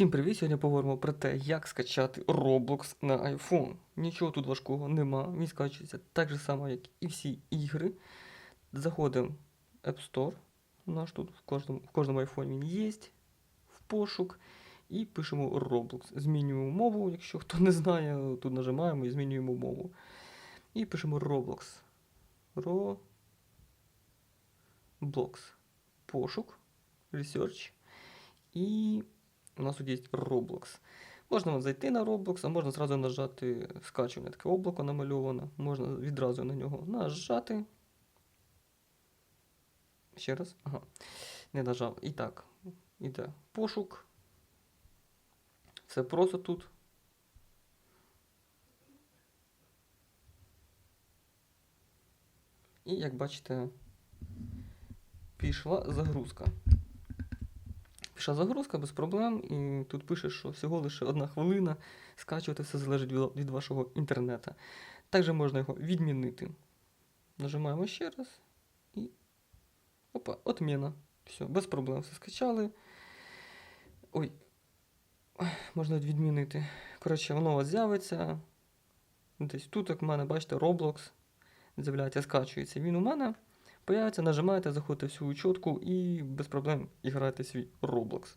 Всім привіт! Сьогодні поговоримо про те, як скачати Roblox на iPhone. Нічого тут важкого нема. Він скачується так же само, як і всі ігри. Заходимо в App Store. У нас тут в кожному, в кожному iPhone він є. В пошук. І пишемо Roblox. Змінюємо мову, якщо хто не знає, тут нажимаємо і змінюємо мову. І пишемо Roblox. Roblox. Пошук. Research. І у нас тут є Roblox. Можна зайти на Roblox, а можна зразу нажати скачування. Таке облако намальоване. Можна відразу на нього нажати. Ще раз. Ага. Не нажав. І так. Іде пошук. Все просто тут. І як бачите, пішла загрузка. Пішла загрузка без проблем, і тут пише, що всього лише одна хвилина. Скачувати все залежить від, вашого інтернету. Також можна його відмінити. Нажимаємо ще раз і. Опа, отміна. Все, без проблем все скачали. Ой. Можна відмінити. Коротше, воно з'явиться. Десь тут, як в мене, бачите, Roblox. З'являється, скачується. Він у мене. Появиться, нажимаєте, заходите в свою і без проблем іграєте свій Roblox.